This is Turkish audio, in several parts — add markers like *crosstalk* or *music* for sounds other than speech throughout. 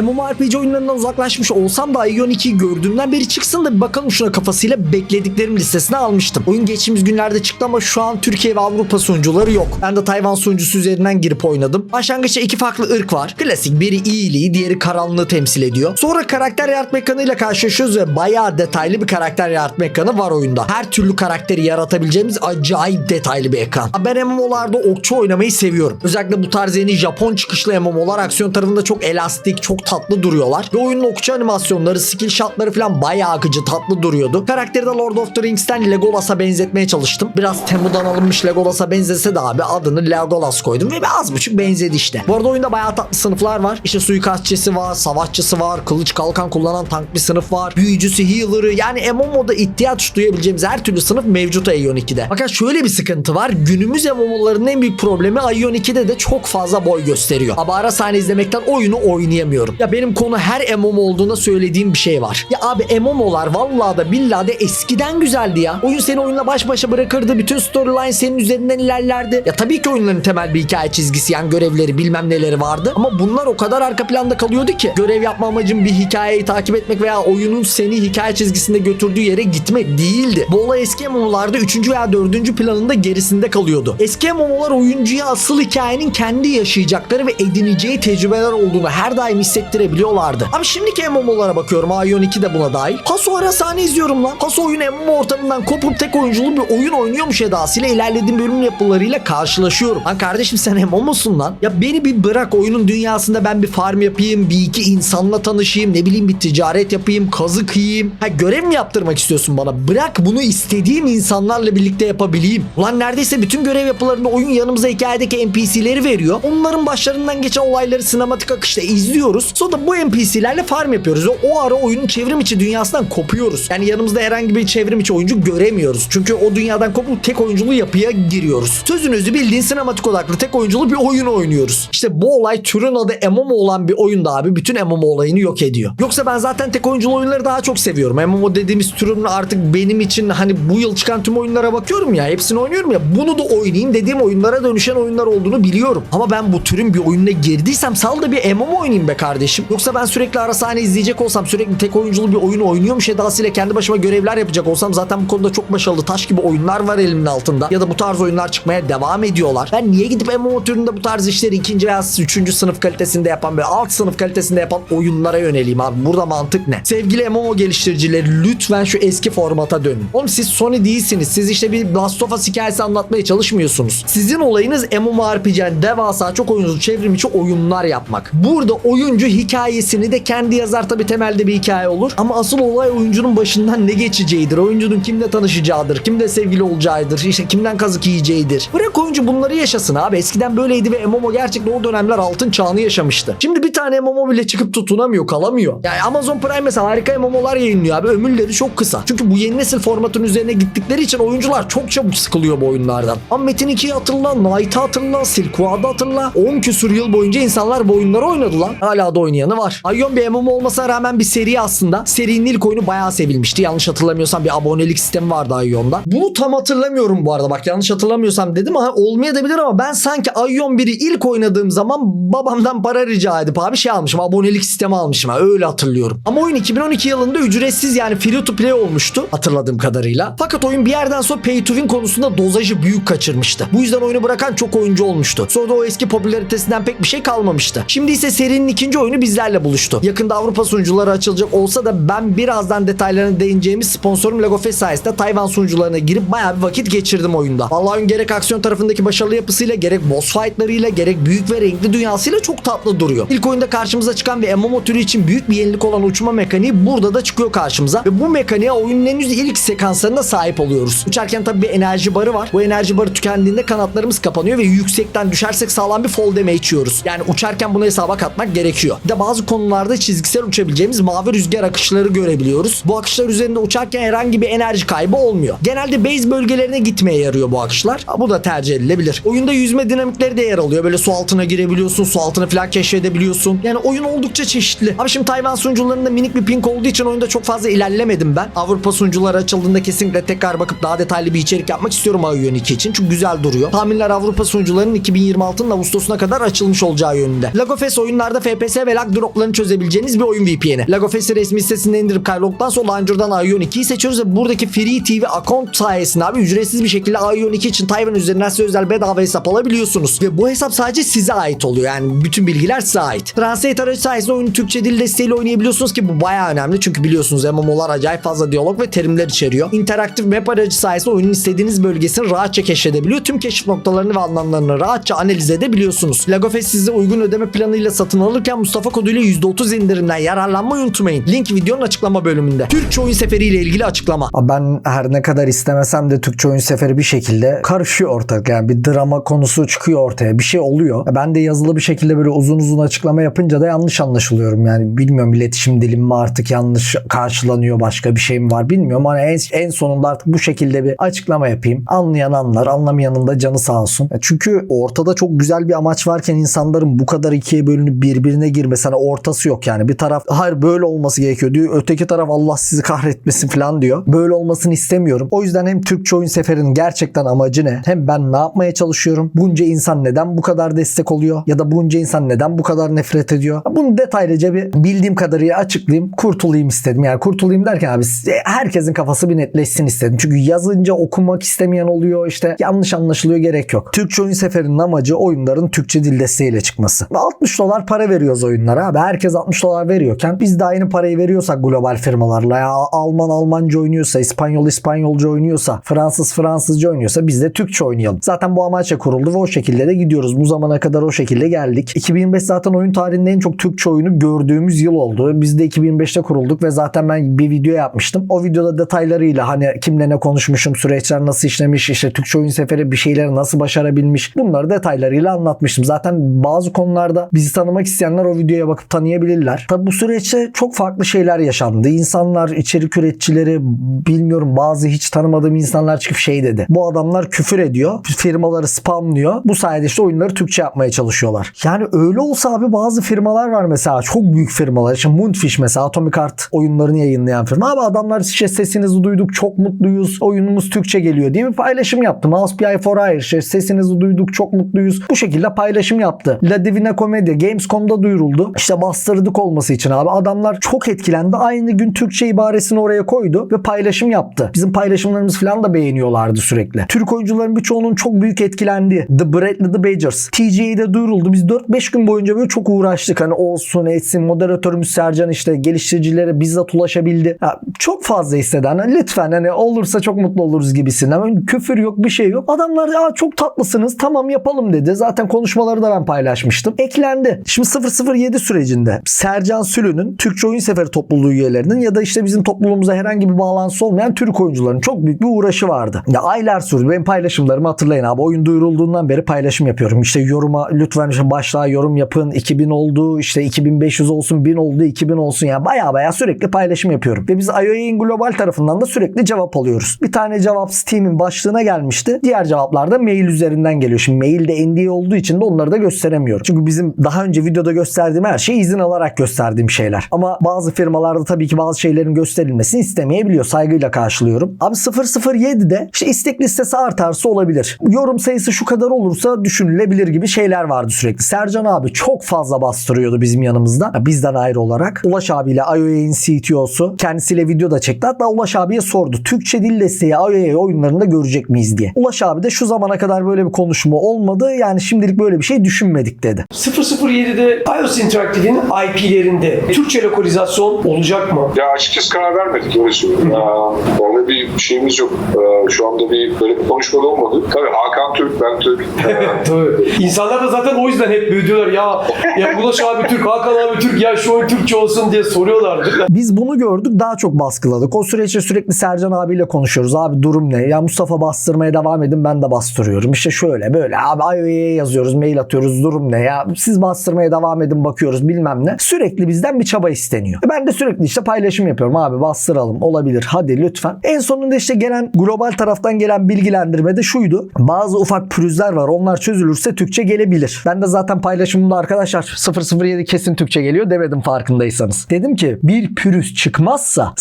MMORPG oyunlarından uzaklaşmış olsam da Ion 2'yi gördüğümden beri çıksın da bir bakalım şuna kafasıyla beklediklerim listesine almıştım. Oyun geçtiğimiz günlerde çıktı ama şu an Türkiye ve Avrupa sunucuları yok. Ben de Tayvan sunucusu üzerinden girip oynadım. Başlangıçta iki farklı ırk var. Klasik biri iyiliği diğeri karanlığı temsil ediyor. Sonra karakter yaratma ekranıyla karşılaşıyoruz ve bayağı detaylı bir karakter yaratma ekranı var oyunda. Her türlü karakteri yaratabileceğimiz acayip detaylı bir ekran. Ben MMO'larda okçu oynamayı seviyorum. Özellikle bu tarz yeni Japon çıkışlı MMO'lar aksiyon tarafında çok elastik, çok tatlı duruyorlar. Ve oyunun okçu animasyonları, skill shotları falan bayağı akıcı, tatlı duruyordu. Karakteri de Lord of the Rings'ten Legolas'a benzetmeye çalıştım. Biraz Temu'dan alınmış Legolas'a benzese de abi adını Legolas koydum ve az buçuk benzedi işte. Bu arada oyunda bayağı tatlı sınıflar var. İşte suikastçısı var, savaşçısı var, kılıç kalkan kullanan tank bir sınıf var. Büyücüsü, healer'ı yani MMO'da ihtiyaç duyabileceğimiz her türlü sınıf mevcut Ion 2'de. Fakat şöyle bir sıkıntı var. Günümüz MMO'larının en büyük problemi Ion 2'de de çok fazla boy gösteriyor. Abi ara sahne izlemekten oyunu oynayamıyorum. Ya benim konu her MMO olduğunda söylediğim bir şey var. Ya abi MMO'lar vallahi da billahi de eskiden güzeldi ya. Oyun seni oyunla baş başa bırakırdı. Bütün storyline senin üzerinden ilerlerdi. Ya tabii ki oyunların temel bir hikaye çizgisi yani görevleri bilmem neleri vardı. Ama bunlar o kadar arka planda kalıyordu ki. Görev yapma amacım bir hikayeyi takip etmek veya oyunun seni hikaye çizgisinde götürdüğü yere gitmek değildi. Bu olay eski MMO'larda 3. veya 4. planında gerisinde kalıyordu. Eski MMO'lar oyuncuya asıl hikayenin kendi yaşayacakları ve edineceği tecrübeler olduğunu her daim hissettirebiliyorlardı. Ama şimdiki MMO'lara bakıyorum. Ion 2 de buna dahil. Paso ara sahne izliyorum lan. Paso oyun MMO ortamından kopup tek oyunculu bir oyun oynuyormuş edasıyla ilerlediğim bölüm yapılarıyla karşılaşıyorum. Lan kardeşim sen MMO musun lan? Ya beni bir bırak oyunun dünyasında ben bir farm yapayım, bir iki insanla tanışayım, ne bileyim bir ticaret yapayım, kazık yiyeyim. Ha görev mi yaptırmak istiyorsun bana? Bırak bunu istediğim insanlarla birlikte yapabileyim. Ulan neredeyse bütün görev yapılarında oyun yanımıza hikayedeki NPC'leri veriyor. Onların başlarından geçen olayları sinematik akışta izliyoruz. Sonra bu NPC'lerle farm yapıyoruz. Ve o ara oyunun çevrim içi dünyasından kopuyoruz. Yani yanımızda herhangi bir çevrim içi oyuncu göremiyoruz. Çünkü o dünyadan kopup tek oyunculu yapıya giriyoruz. Sözünüzü bildiğin sinematik odaklı tek oyunculu bir oyun oynuyoruz. İşte bu olay türün adı MMO olan bir oyunda abi bütün MMO olayını yok ediyor. Yoksa ben zaten tek oyunculu oyunları daha çok seviyorum. MMO dediğimiz türün artık benim için hani bu yıl çıkan tüm oyunlara bakıyorum ya hepsini oynuyorum ya bunu da oynayayım dediğim oyunlara dönüşen oyunlar olduğunu biliyorum. Ama ben bu türün bir oyununa girdiysem sal da bir MMO oynayayım be kardeşim. Yoksa ben sürekli ara sahne izleyecek olsam sürekli tek oyunculu bir oyun oynuyormuş edasıyla kendi başıma görevler yapacak olsam zaten bu konuda çok başarılı taş gibi oyunlar var elimin altında. Ya da bu tarz oyunlar çıkmaya devam ediyorlar. Ben niye gidip MMO türünde bu tarz işleri ikinci veya üçüncü sınıf kalitesinde yapan böyle alt sınıf kalitesinde yapan oyunlara yöneleyim abi. Burada mantık ne? Sevgili MMO geliştiricileri lütfen şu eski formata dönün. Oğlum siz Sony değilsiniz. Siz işte bir Last of Us hikayesi anlatmaya çalışmıyorsunuz. Sizin olayınız MMORPG'nin devasa çok oyuncu çevrim içi oyunlar yapmak. Burada oyuncu hikayesini de kendi yazar tabi temelde bir hikaye olur. Ama asıl olay oyuncunun başından ne geçeceğidir. Oyuncunun kimle tanışacağıdır. Kimle sevgili olacağıdır. işte kimden kazık yiyeceğidir. Bırak oyuncu bunları yaşasın abi. Eskiden böyleydi ve MMO gerçekten o dönemler altın çağını yaşamıştı. Şimdi bir tane MMO bile çıkıp tutunamıyor, kalamıyor. Yani Amazon Prime mesela harika MMO'lar yayınlıyor abi. Ömürleri çok kısa. Çünkü bu yeni nesil formatın üzerine gittikleri için oyuncular çok çabuk sıkılıyor bu oyunlardan. Ama Metin 2'yi hatırla, Knight'ı hatırla, Silk hatırla. 10 küsur yıl boyunca insanlar bu oyunları oynadı lan. Hala da oynayanı var. Ion bir MMO olmasına rağmen bir seri aslında. Serinin ilk oyunu bayağı sevilmişti. Yanlış hatırlamıyorsam bir abonelik sistemi vardı Ion'da. Bunu tam hatırlamıyorum bu arada. Bak yanlış hatırlamıyorsam dedim ama olmayabilir ama ben sanki Ion 1'i ilk oynadığım zaman babamdan para rica edip abi şey almışım. Abonelik sistemi almışım. Ha, öyle hatırlıyorum. Ama oyun 2012 yılında ücretsiz yani free to play olmuştu hatırladığım kadarıyla. Fakat oyun bir yerden sonra pay to win konusunda dozajı büyük kaçırmıştı. Bu yüzden oyunu bırakan çok oyuncu olmuştu. Sonra da o eski popülaritesinden pek bir şey kalmamıştı. Şimdi ise serinin ikinci oyunu bizlerle buluştu. Yakında Avrupa sunucuları açılacak olsa da ben birazdan detaylarına değineceğimiz sponsorum Lego sayesinde Tayvan sunucularına girip bayağı bir vakit geçirdim oyunda. Vallahi oyun gerek aksiyon tarafındaki başarılı yapısıyla gerek boss fightlarıyla gerek büyük ve renkli dünyasıyla çok tatlı duruyor. İlk oyunda karşımıza çıkan bir MMO türü için büyük bir yenilik olan uçma mekaniği burada da çıkıyor karşımıza ve bu mekaniğe oyunun henüz ilk sekanslarında sahip oluyoruz. Uçarken tabii bir enerji barı var. Bu enerji barı tükendiğinde kanatlarımız kapanıyor ve yüksekten düşersek sağlam bir fall damage yiyoruz. Yani uçarken bunu hesaba katmak gerekiyor. Bir de bazı konularda çizgisel uçabileceğimiz mavi rüzgar akışları görebiliyoruz. Bu akışlar üzerinde uçarken herhangi bir enerji kaybı olmuyor. Genelde base bölgelerine gitmeye yarıyor bu akışlar. Bu da tercih edilebilir. Oyunda yüzme dinamikleri de yer alıyor. Böyle su altına girebiliyorsun, su altını falan keşfedebiliyorsun. Yani oyun oldukça çeşitli. Ama şimdi Tayvan sunucularında minik bir ping olduğu için oyunda çok fazla ilerlemedim ben. Avrupa sunucuları açıldığında kesinlikle tekrar bakıp daha detaylı bir içerik yapmak istiyorum Ion 2 için. Çünkü güzel duruyor. Tahminler Avrupa sunucularının 2026'nın Ağustos'una kadar açılmış olacağı yönünde. Lagofest oyunlarda FPS ve lag droplarını çözebileceğiniz bir oyun VPN'i. Lagofest resmi sitesinde indirip kaydolduktan sonra launcher'dan i12'yi seçiyoruz ve buradaki Free TV account sayesinde abi ücretsiz bir şekilde i12 için Tayvan üzerinden size özel bedava hesap alabiliyorsunuz. Ve bu hesap sadece size ait oluyor. Yani bütün bilgiler size ait. Translate aracı sayesinde oyunu Türkçe dil desteğiyle oynayabiliyorsunuz ki bu bayağı önemli. Çünkü biliyorsunuz MMO'lar acayip fazla diyalog ve terimler içeriyor. İnteraktif map aracı sayesinde oyunun istediğiniz bölgesini rahatça keşfedebiliyor. Tüm keşif noktalarını ve anlamlarını rahatça analiz edebiliyorsunuz. Lagofest size uygun ödeme planıyla satın alırken Mustafa koduyla %30 indirimden yararlanmayı unutmayın. Link videonun açıklama bölümünde. Türkçe oyun seferiyle ilgili açıklama. Ben her ne kadar istemesem de Türkçe oyun seferi bir şekilde karışıyor ortak. Yani bir drama konusu çıkıyor ortaya. Bir şey oluyor. Ben de yazılı bir şekilde böyle uzun uzun açıklama yapınca da yanlış anlaşılıyorum. Yani bilmiyorum iletişim dilim mi artık yanlış karşılanıyor başka bir şey mi var bilmiyorum. Ama en, en sonunda artık bu şekilde bir açıklama yapayım. Anlayan anlar, anlamayanın da canı sağ olsun. Ya Çünkü ortada çok güzel bir amaç varken insanların bu kadar ikiye bölünüp birbirine girmesi hani ortası yok yani. Bir taraf hayır böyle olması gerekiyor diyor. Öteki taraf Allah sizi kahretmesin falan diyor. Böyle olmasını istemiyorum. O yüzden hem Türkçe oyun seferinin gerçekten amacı ne? Hem ben ne yapmaya çalışıyorum? Bunca insan neden bu kadar destek oluyor? Ya da bunca insan neden bu kadar nefret ediyor? Bunu detaylıca bir bildiğim kadarıyla açıklayayım. Kurtulayım istedim. Yani kurtulayım derken abi herkesin kafası bir netleşsin istedim. Çünkü yazınca okumak istemeyen oluyor. işte yanlış anlaşılıyor gerek yok. Türkçe oyun seferinin amacı oyunların Türkçe dil desteğiyle çıkması. Ve 60 dolar para veriyoruz oyunlara abi. Herkes 60 dolar veriyorken biz de aynı parayı veriyorsak global firmalarla ya Alman Almanca oynuyorsa, İspanyol İspanyolca oynuyorsa, Fransız Fransızca oynuyorsa biz de Türkçe oynayalım. Zaten bu amaçla kuruldu ve o şekilde de gidiyoruz. Bu zamana kadar o şekilde geldik. 2025 zaten oyun tarihinde en çok Türkçe oyunu gördüğümüz yıl oldu. Biz de 2025'te kurulduk ve zaten ben bir video yapmıştım. O videoda detaylarıyla hani kimle ne konuşmuşum, süreçler nasıl işlemiş, işte Türkçe oyun seferi bir şeyleri nasıl başarabilmiş bunları detaylarıyla anlatmıştım. Zaten bazı konularda bizi tanımak isteyenler o videoya bakıp tanıyabilirler. Tabi bu süreçte çok farklı şeyler yaşandı. İnsanlar, içerik üreticileri bilmiyorum bazı hiç tanımadığım insanlar çıkıp şey dedi. Bu adamlar küfür ediyor. Firmaları spamlıyor. Bu sayede işte oyunları Türkçe yapmaya çalışıyorlar. Yani öyle olsa abi bazı firmalar var mesela çok büyük firmalar. İşte Moonfish mesela Atomic Art oyunlarını yayınlayan firma. Abi adamlar işte sesinizi duyduk çok mutluyuz. Oyunumuz Türkçe geliyor diye bir paylaşım yaptı. Mouse PI for Hire işte sesinizi duyduk çok mutluyuz. Bu şekilde paylaşım yaptı. La Divina Commedia Gamescom'da duyuruldu. İşte bastırdık olması için abi adamlar çok etkilendi. Aynı gün Türkçe ibaresini oraya koydu ve paylaşım yaptı. Bizim paylaşımlarımız falan da beğeniyorlardı sürekli. Türk oyuncuların birçoğunun çok büyük etkilendiği The Bradley The Badgers. TGA'de duyuruldu. Biz 4-5 gün boyunca böyle çok uğraştık. Hani olsun etsin moderatörümüz Sercan işte geliştiricilere bizzat ulaşabildi. Ya, çok fazla isteden hani lütfen hani olursa çok mutlu oluruz gibisinden. Hani küfür yok bir şey yok. Adamlar ya çok tatlısınız tamam yapalım dedi. Zaten konuşmaları da ben paylaşmıştım. Eklendi. Şimdi 007 sürecinde Sercan Sülü'nün Türkçe Oyun Seferi topluluğu üyelerinin ya da işte bizim topluluğumuza herhangi bir bağlantısı olmayan Türk oyuncuların çok büyük bir uğraşı vardı. Ya aylar sürdü. Benim paylaşımlarımı hatırlayın abi. Oyun duyurulduğundan beri paylaşım yapıyorum. İşte yoruma lütfen işte başlığa yorum yapın. 2000 oldu işte 2500 olsun 1000 oldu 2000 olsun ya baya baya sürekli paylaşım yapıyorum. Ve biz IOA'in global tarafından da sürekli cevap alıyoruz. Bir tane cevap Steam'in başlığına gelmişti. Diğer cevaplar da mail üzerinden geliyor. Şimdi mail de NDA olduğu için de onları da gösteremiyorum. Çünkü bizim daha önce videoda gösterdiğim her şey izin alarak gösterdiğim şeyler. Ama bazı firmalarda tabii ki bazı şeylerin gösterilmesini istemeyebiliyor. Saygıyla karşılıyorum. Abi 007'de işte istek listesi artarsa olabilir. Yorum sayısı şu kadar olursa düşünülebilir gibi şeyler vardı sürekli. Sercan abi çok fazla bastırıyordu bizim yanımızda. Ya Bizden ayrı olarak. Ulaş abiyle IOA'nin CTO'su kendisiyle video da çekti. Hatta Ulaş abiye sordu. Türkçe dil desteği IOA oyunlarında görecek miyiz diye. Ulaş abi de şu zamana kadar böyle bir konuşma olmadı. Yani şimdilik böyle bir şey düşünmedik dedi. 007'de iOS Interactive'in IP'lerinde Türkçe lokalizasyon olacak mı? Ya açıkçası karar vermedik öyle söyleyeyim. Aa, Orada bir şeyimiz yok. Aa, Şu anda bir böyle bir konuşma da olmadı. Tabii Hakan Türk, ben Türk. Aa, *laughs* Tabii. İnsanlar da zaten o yüzden hep böyle diyorlar ya ya Ulaş abi Türk, Hakan abi Türk ya şu oyun Türkçe olsun diye soruyorlardı. Biz bunu gördük daha çok baskıladık. O süreçte sürekli Sercan abiyle konuşuyoruz. Abi durum ne? Ya Mustafa bastırmaya devam edin ben de bastırıyorum. İşte şöyle böyle abi IOA'ya yazıyoruz mail atıyoruz durum ne ya? Siz bastırmaya devam edin bakıyoruz bilmem ne. Sürekli bizden bir çaba isteniyor. E Ben de sürekli işte paylaşım yapıyorum abi bastıralım olabilir hadi lütfen. En sonunda işte gelen global taraftan gelen bilgilendirme de şuydu. Bazı ufak pürüzler var onlar çözülürse Türkçe gelebilir. Ben de zaten paylaşımımda arkadaşlar 007 kesin Türkçe geliyor demedim farkındaysanız. Dedim ki bir pürüz çıkmazsa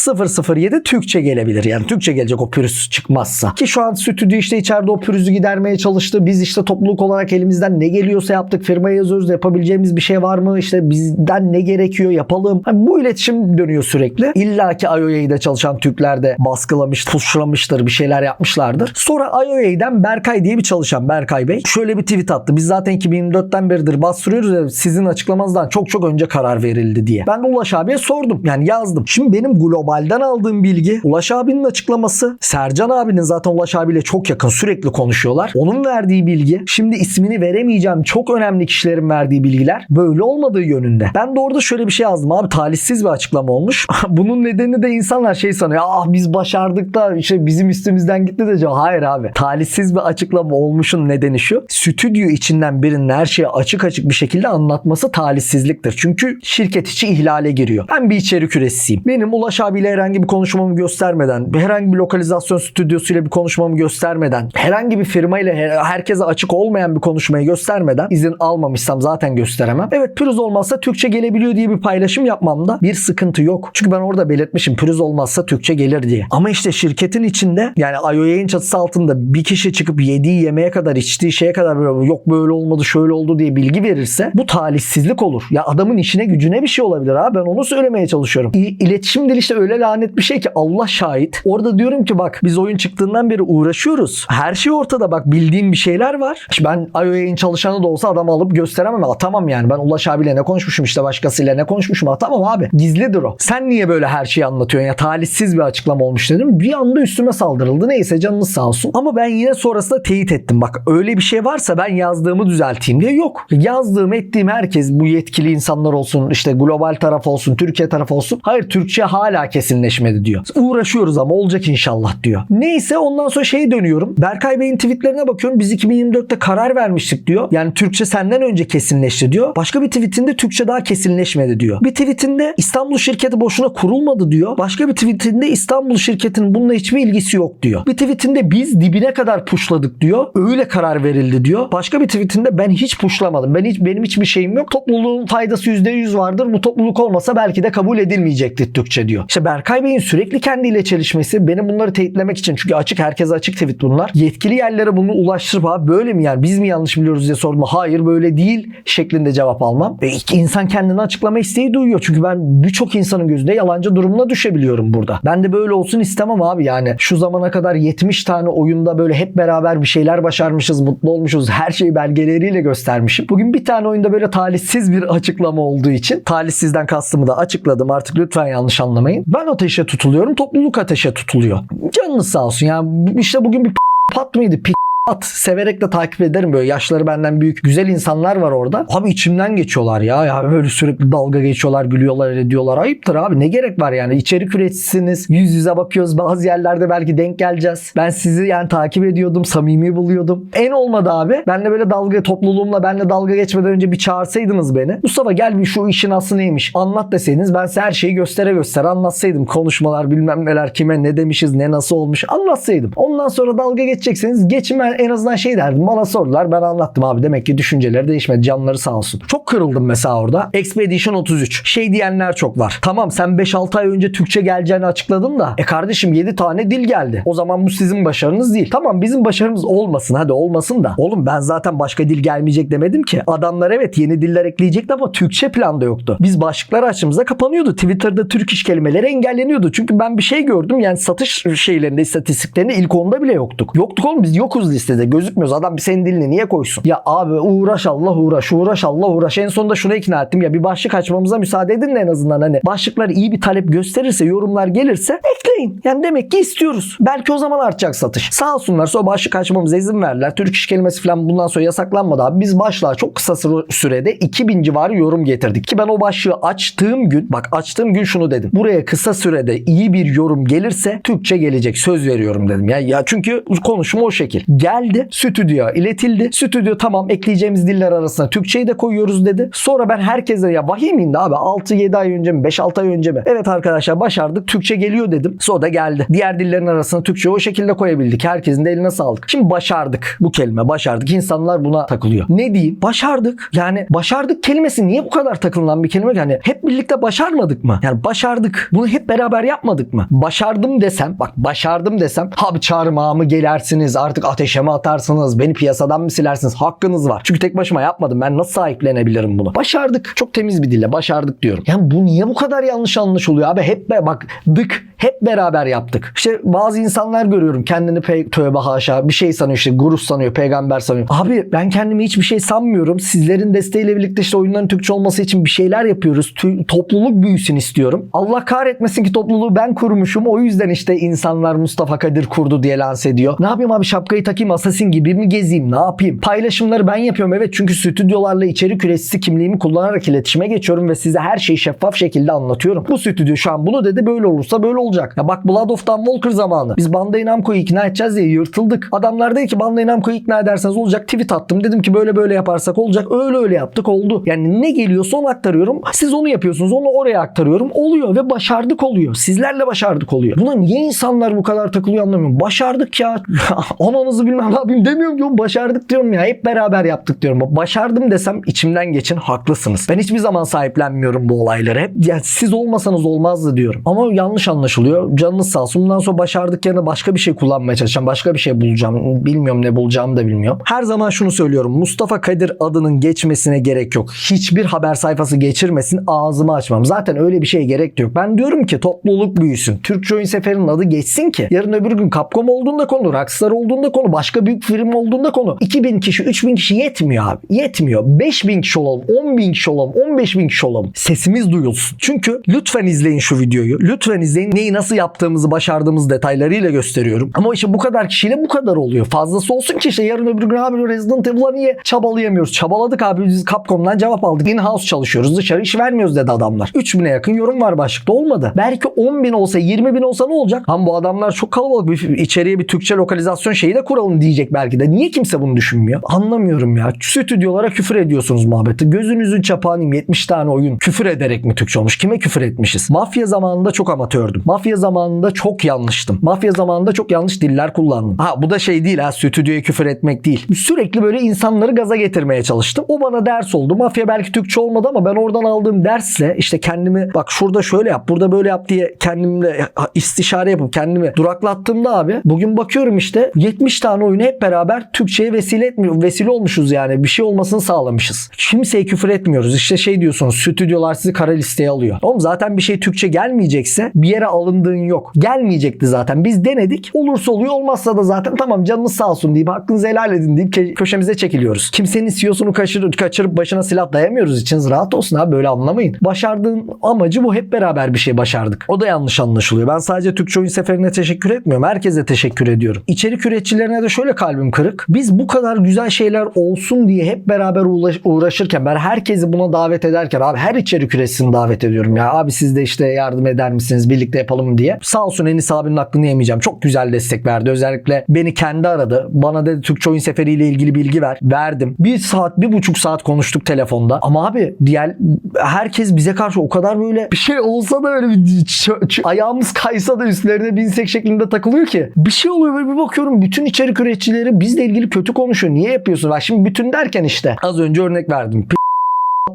007 Türkçe gelebilir. Yani Türkçe gelecek o pürüz çıkmazsa. Ki şu an stüdyo işte içeride o pürüzü gidermeye çalıştı. Biz işte topluluk olarak elimizden ne geliyorsa yaptık. Firmaya yazıyoruz yapabileceğimiz bir şey var mı mı? İşte bizden ne gerekiyor yapalım. Hani bu iletişim dönüyor sürekli. İlla ki IOA'da çalışan Türkler de baskılamış, tuşlamıştır, bir şeyler yapmışlardır. Sonra IOA'den Berkay diye bir çalışan Berkay Bey şöyle bir tweet attı. Biz zaten 2024'ten beridir bastırıyoruz ya sizin açıklamanızdan çok çok önce karar verildi diye. Ben de Ulaş abiye sordum. Yani yazdım. Şimdi benim globalden aldığım bilgi Ulaş abinin açıklaması. Sercan abinin zaten Ulaş abiyle çok yakın sürekli konuşuyorlar. Onun verdiği bilgi. Şimdi ismini veremeyeceğim çok önemli kişilerin verdiği bilgiler böyle olmadığı yönünde. Ben de orada şöyle bir şey yazdım abi talihsiz bir açıklama olmuş. *laughs* Bunun nedeni de insanlar şey sanıyor. Ah biz başardık da işte bizim üstümüzden gitti de. Hayır abi. Talihsiz bir açıklama olmuşun nedeni şu. Stüdyo içinden birinin her şeyi açık açık bir şekilde anlatması talihsizliktir. Çünkü şirket içi ihlale giriyor. Ben bir içerik üreticiyim. Benim Ulaş abiyle herhangi bir konuşmamı göstermeden, herhangi bir lokalizasyon stüdyosuyla bir konuşmamı göstermeden, herhangi bir firmayla her- herkese açık olmayan bir konuşmayı göstermeden izin almamışsam zaten gösteremem. Evet pürüz olmazsa Türkçe gelebiliyor diye bir paylaşım yapmamda bir sıkıntı yok. Çünkü ben orada belirtmişim pürüz olmazsa Türkçe gelir diye. Ama işte şirketin içinde yani IOA'nın çatısı altında bir kişi çıkıp yediği yemeğe kadar içtiği şeye kadar böyle yok böyle olmadı şöyle oldu diye bilgi verirse bu talihsizlik olur. Ya adamın işine gücüne bir şey olabilir ha ben onu söylemeye çalışıyorum. İ- İletişim dili işte öyle lanet bir şey ki Allah şahit. Orada diyorum ki bak biz oyun çıktığından beri uğraşıyoruz. Her şey ortada bak bildiğim bir şeyler var. İşte ben IOA'nın çalışanı da olsa adamı alıp gösteremem. Atamam yani. Ben Ulaş abiyle ne konuşmuşum işte başkasıyla ne konuşmuşum atamam abi. Gizlidir o. Sen niye böyle her şeyi anlatıyorsun ya? Talihsiz bir açıklama olmuş dedim. Bir anda üstüme saldırıldı. Neyse canınız sağ olsun. Ama ben yine sonrasında teyit ettim. Bak öyle bir şey varsa ben yazdığımı düzelteyim diye yok. Yazdığım ettiğim herkes bu yetkili insanlar olsun işte global taraf olsun Türkiye tarafı olsun. Hayır Türkçe hala kesinleşmedi diyor. Uğraşıyoruz ama olacak inşallah diyor. Neyse ondan sonra şey dönüyorum. Berkay Bey'in tweetlerine bakıyorum. Biz 2024'te karar vermiştik diyor. Yani Türkçe senden önce kesinleşti diyor. Başka bir tweetinde Türkçe daha kesinleşmedi diyor. Bir tweetinde İstanbul şirketi boşuna kurulmadı diyor. Başka bir tweetinde İstanbul şirketinin bununla hiçbir ilgisi yok diyor. Bir tweetinde biz dibine kadar puşladık diyor. Öyle karar verildi diyor. Başka bir tweetinde ben hiç puşlamadım. Ben hiç benim hiçbir şeyim yok. Topluluğun faydası %100 vardır. Bu topluluk olmasa belki de kabul edilmeyecekti Türkçe diyor. İşte Berkay Bey'in sürekli kendiyle çelişmesi benim bunları teyitlemek için çünkü açık herkese açık tweet bunlar. Yetkili yerlere bunu ulaştırıp abi böyle mi yani biz mi yanlış biliyoruz diye sordum. Hayır böyle değil şeklinde cevap almam. Ve insan kendini açıklama isteği duyuyor. Çünkü ben birçok insanın gözünde yalancı durumuna düşebiliyorum burada. Ben de böyle olsun istemem abi yani. Şu zamana kadar 70 tane oyunda böyle hep beraber bir şeyler başarmışız, mutlu olmuşuz. Her şeyi belgeleriyle göstermişim. Bugün bir tane oyunda böyle talihsiz bir açıklama olduğu için talihsizden kastımı da açıkladım. Artık lütfen yanlış anlamayın. Ben ateşe tutuluyorum, topluluk ateşe tutuluyor. Canınız sağ olsun. Yani işte bugün bir pat mıydı? P- At severek de takip ederim böyle yaşları benden büyük güzel insanlar var orada. Abi içimden geçiyorlar ya ya böyle sürekli dalga geçiyorlar gülüyorlar ediyorlar ayıptır abi ne gerek var yani içerik üreticisiniz yüz yüze bakıyoruz bazı yerlerde belki denk geleceğiz. Ben sizi yani takip ediyordum samimi buluyordum. En olmadı abi benle böyle dalga topluluğumla benle dalga geçmeden önce bir çağırsaydınız beni. Mustafa gel bir şu işin aslı neymiş anlat deseydiniz ben size her şeyi göstere göstere anlatsaydım. Konuşmalar bilmem neler kime ne demişiz ne nasıl olmuş anlatsaydım. Ondan sonra dalga geçecekseniz geçin ben en azından şey derdim. Bana sordular ben anlattım abi. Demek ki düşünceleri değişmedi. Canları sağ olsun. Çok kırıldım mesela orada. Expedition 33. Şey diyenler çok var. Tamam sen 5-6 ay önce Türkçe geleceğini açıkladın da. E kardeşim 7 tane dil geldi. O zaman bu sizin başarınız değil. Tamam bizim başarımız olmasın. Hadi olmasın da. Oğlum ben zaten başka dil gelmeyecek demedim ki. Adamlar evet yeni diller ekleyecekti ama Türkçe planda yoktu. Biz başlıkları açtığımızda kapanıyordu. Twitter'da Türk iş kelimeleri engelleniyordu. Çünkü ben bir şey gördüm. Yani satış şeylerinde, istatistiklerinde ilk onda bile yoktuk. Yoktuk oğlum biz yokuz listede. Gözükmüyoruz. Adam bir senin dilini niye koysun? Ya abi uğraş Allah uğraş. Uğraş Allah uğraş. En sonunda şuna ikna ettim. Ya bir başlık açmamıza müsaade edin de en azından hani. Başlıklar iyi bir talep gösterirse, yorumlar gelirse ekleyin. Yani demek ki istiyoruz. Belki o zaman artacak satış. Sağ olsunlar sonra başlık açmamıza izin verdiler. Türk iş kelimesi falan bundan sonra yasaklanmadı abi. Biz başlığa çok kısa sürede 2000 civarı yorum getirdik. Ki ben o başlığı açtığım gün bak açtığım gün şunu dedim. Buraya kısa sürede iyi bir yorum gelirse Türkçe gelecek. Söz veriyorum dedim. Ya, ya çünkü konuşma o şekil. Geldi stüdyoya iletildi. Stüdyo tamam ekleyeceğimiz diller arasına Türkçeyi de koyuyoruz dedi. Sonra ben herkese ya vahiy mi indi abi 6-7 ay önce mi 5-6 ay önce mi? Evet arkadaşlar başardık Türkçe geliyor dedim. Sonra da geldi. Diğer dillerin arasına Türkçe o şekilde koyabildik. Herkesin de eline sağlık. Şimdi başardık bu kelime başardık. İnsanlar buna takılıyor. Ne diyeyim? Başardık. Yani başardık kelimesi niye bu kadar takılan bir kelime ki? Hani hep birlikte başarmadık mı? Yani başardık. Bunu hep beraber yapmadık mı? Başardım desem bak başardım desem abi çağırmağımı gelersiniz artık ateşe mi atarsınız? Beni piyasadan mı silersiniz? Hakkınız var. Çünkü tek başıma yapmadım. Ben nasıl sahiplenebilirim bunu? Başardık. Çok temiz bir dille başardık diyorum. Yani bu niye bu kadar yanlış anlaşılıyor abi? Hep be, bak dık hep beraber yaptık. İşte bazı insanlar görüyorum kendini pe- tövbe haşa bir şey sanıyor işte guru sanıyor peygamber sanıyor. Abi ben kendimi hiçbir şey sanmıyorum. Sizlerin desteğiyle birlikte işte oyunların Türkçe olması için bir şeyler yapıyoruz. Tü- topluluk büyüsün istiyorum. Allah kahretmesin ki topluluğu ben kurmuşum. O yüzden işte insanlar Mustafa Kadir kurdu diye lanse ediyor. Ne yapayım abi şapkayı takayım asasin gibi mi gezeyim ne yapayım? Paylaşımları ben yapıyorum evet çünkü stüdyolarla içerik üreticisi kimliğimi kullanarak iletişime geçiyorum ve size her şeyi şeffaf şekilde anlatıyorum. Bu stüdyo şu an bunu dedi böyle olursa böyle olacak. Ya bak Blood of Walker zamanı. Biz Bandai Namco'yu ikna edeceğiz diye yırtıldık. Adamlar dedi ki Bandai Namco'yu ikna ederseniz olacak. Tweet attım. Dedim ki böyle böyle yaparsak olacak. Öyle öyle yaptık oldu. Yani ne geliyorsa onu aktarıyorum. Siz onu yapıyorsunuz. Onu oraya aktarıyorum. Oluyor ve başardık oluyor. Sizlerle başardık oluyor. Buna niye insanlar bu kadar takılıyor anlamıyorum. Başardık ya. *laughs* Ananızı bilmem ne yapayım demiyorum diyorum. Başardık diyorum ya. Hep beraber yaptık diyorum. Başardım desem içimden geçin haklısınız. Ben hiçbir zaman sahiplenmiyorum bu olayları. Hep yani siz olmasanız olmazdı diyorum. Ama yanlış anlaşılıyor. Canınız sağ olsun. Bundan sonra başardık yerine başka bir şey kullanmaya çalışacağım. Başka bir şey bulacağım. Bilmiyorum ne bulacağımı da bilmiyorum. Her zaman şunu söylüyorum. Mustafa Kadir adının geçmesine gerek yok. Hiçbir haber sayfası geçirmesin. Ağzımı açmam. Zaten öyle bir şeye gerek yok. Ben diyorum ki topluluk büyüsün. Türkçe oyun seferinin adı geçsin ki yarın öbür gün Capcom olduğunda konu, Rockstar olduğunda konu, başka büyük firma olduğunda konu. 2000 kişi, 3000 kişi yetmiyor abi. Yetmiyor. 5000 kişi olalım, 10 bin kişi olalım, 15 bin kişi olalım. Sesimiz duyulsun. Çünkü lütfen izleyin şu videoyu. Lütfen izleyin. Neyi nasıl yaptığımızı, başardığımız detaylarıyla gösteriyorum. Ama işte bu kadar kişiyle bu kadar oluyor. Fazlası olsun ki işte yarın öbür gün abi Resident Evil'a niye çabalayamıyoruz? Çabaladık abi biz Capcom'dan cevap aldık. In-house çalışıyoruz. Dışarı iş vermiyoruz dedi adamlar. 3000'e yakın yorum var başlıkta olmadı. Belki 10 bin olsa 20 bin olsa ne olacak? Ama bu adamlar çok kalabalık. Bir, içeriye bir Türkçe lokalizasyon şeyi de kuralım diyecek belki de. Niye kimse bunu düşünmüyor? Anlamıyorum ya. Stüdyolara küfür ediyorsunuz muhabbeti. Gözünüzün çapağınıyım 70 tane oyun. Küfür ederek mi Türkçe olmuş? Kime küfür etmişiz? Mafya zamanında çok amatördüm. Mafya zamanında çok yanlıştım. Mafya zamanında çok yanlış diller kullandım. Ha bu da şey değil ha stüdyoya küfür etmek değil. Sürekli böyle insanları gaza getirmeye çalıştım. O bana ders oldu. Mafya belki Türkçe olmadı ama ben oradan aldığım dersle işte kendimi bak şurada şöyle yap burada böyle yap diye kendimle istişare yapıp kendimi duraklattığımda abi bugün bakıyorum işte 70 tane oyunu hep beraber Türkçe'ye vesile etmiyor. Vesile olmuşuz yani. Bir şey olmasını sağlamışız. Kimseye küfür etmiyoruz. İşte şey diyorsunuz stüdyolar sizi kara listeye alıyor. Oğlum zaten bir şey Türkçe gelmeyecekse bir yere alındığın yok. Gelmeyecekti zaten. Biz denedik. Olursa oluyor olmazsa da zaten tamam canınız sağ olsun deyip hakkınızı helal edin deyip köşemize çekiliyoruz. Kimsenin CEO'sunu kaçırıp, kaçırıp başına silah dayamıyoruz. İçiniz rahat olsun abi böyle anlamayın. Başardığın amacı bu hep beraber bir şey başardık. O da yanlış anlaşılıyor. Ben sadece Türkçe oyun seferine teşekkür etmiyorum. Herkese teşekkür ediyorum. İçerik üreticilerine de şöyle kalbim kırık. Biz bu kadar güzel şeyler olsun diye hep beraber uğraş- uğraşırken ben herkesi buna davet ederken abi her içerik üreticisin davet ediyorum ya. Abi siz de işte yardım eder misiniz? Birlikte yapalım diye. Sağ olsun Enis abinin aklını yemeyeceğim. Çok güzel destek verdi. Özellikle beni kendi aradı. Bana dedi Türkçe oyun seferiyle ilgili bilgi ver. Verdim. Bir saat, bir buçuk saat konuştuk telefonda. Ama abi diğer herkes bize karşı o kadar böyle bir şey olsa da öyle bir ayağımız kaysa da üstlerine binsek şeklinde takılıyor ki. Bir şey oluyor böyle bir bakıyorum bütün içerik üreticileri bizle ilgili kötü konuşuyor. Niye yapıyorsun? Bak şimdi bütün derken işte az önce örnek verdim.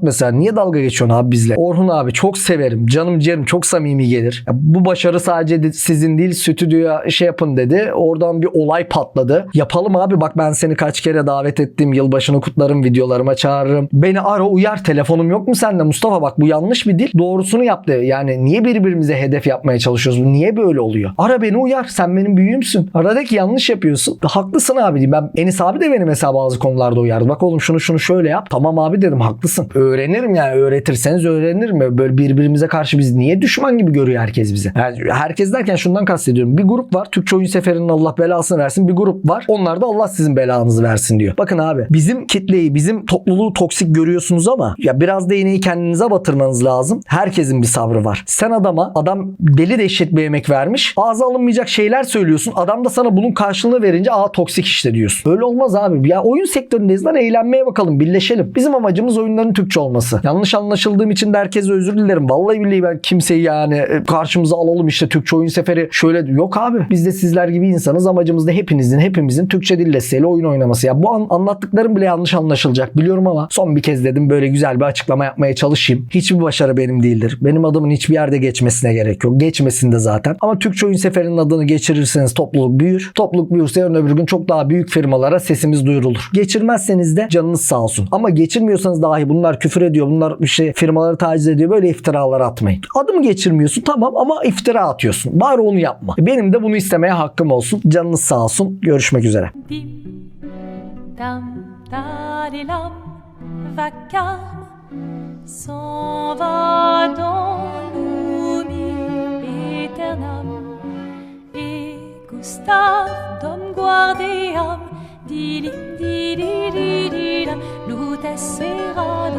Mesela niye dalga geçiyorsun abi bizle? Orhun abi çok severim. Canım ciğerim çok samimi gelir. Ya bu başarı sadece de- sizin değil stüdyoya şey yapın dedi. Oradan bir olay patladı. Yapalım abi bak ben seni kaç kere davet ettim. Yılbaşını kutlarım. Videolarıma çağırırım. Beni ara uyar. Telefonum yok mu sende Mustafa? Bak bu yanlış bir dil. Doğrusunu yaptı. Yani niye birbirimize hedef yapmaya çalışıyoruz? Niye böyle oluyor? Ara beni uyar. Sen benim büyüğümsün. Aradaki yanlış yapıyorsun. Haklısın abi diyeyim. Ben Enis abi de beni mesela bazı konularda uyardı. Bak oğlum şunu şunu şöyle yap. Tamam abi dedim haklısın. Öğrenirim yani öğretirseniz öğrenirim. Böyle birbirimize karşı biz niye düşman gibi görüyor herkes bizi? Yani herkes derken şundan kastediyorum. Bir grup var. Türkçe oyun seferinin Allah belasını versin. Bir grup var. Onlar da Allah sizin belanızı versin diyor. Bakın abi bizim kitleyi, bizim topluluğu toksik görüyorsunuz ama ya biraz da iğneyi kendinize batırmanız lazım. Herkesin bir sabrı var. Sen adama adam deli dehşet bir emek vermiş. Ağza alınmayacak şeyler söylüyorsun. Adam da sana bunun karşılığını verince aa toksik işte diyorsun. Böyle olmaz abi. Ya oyun sektöründeyiz lan eğlenmeye bakalım birleşelim. Bizim amacımız oyunların Türkçe Olması. Yanlış anlaşıldığım için de herkese özür dilerim. Vallahi billahi ben kimseyi yani e, karşımıza alalım işte Türkçe oyun seferi şöyle yok abi. Biz de sizler gibi insanız. Amacımız da hepinizin hepimizin Türkçe dil desteğiyle oyun oynaması. Ya bu an, anlattıklarım bile yanlış anlaşılacak biliyorum ama son bir kez dedim böyle güzel bir açıklama yapmaya çalışayım. Hiçbir başarı benim değildir. Benim adımın hiçbir yerde geçmesine gerek yok. Geçmesin de zaten. Ama Türkçe oyun seferinin adını geçirirseniz topluluk büyür. Topluluk büyürse yarın öbür gün çok daha büyük firmalara sesimiz duyurulur. Geçirmezseniz de canınız sağ olsun. Ama geçirmiyorsanız dahi bunlar küfür ediyor. Bunlar bir şey firmaları taciz ediyor. Böyle iftiralar atmayın. Adımı geçirmiyorsun tamam ama iftira atıyorsun. Bari onu yapma. Benim de bunu istemeye hakkım olsun. Canınız sağ olsun. Görüşmek üzere. Dim, dam, dadilam, vacarme s'en va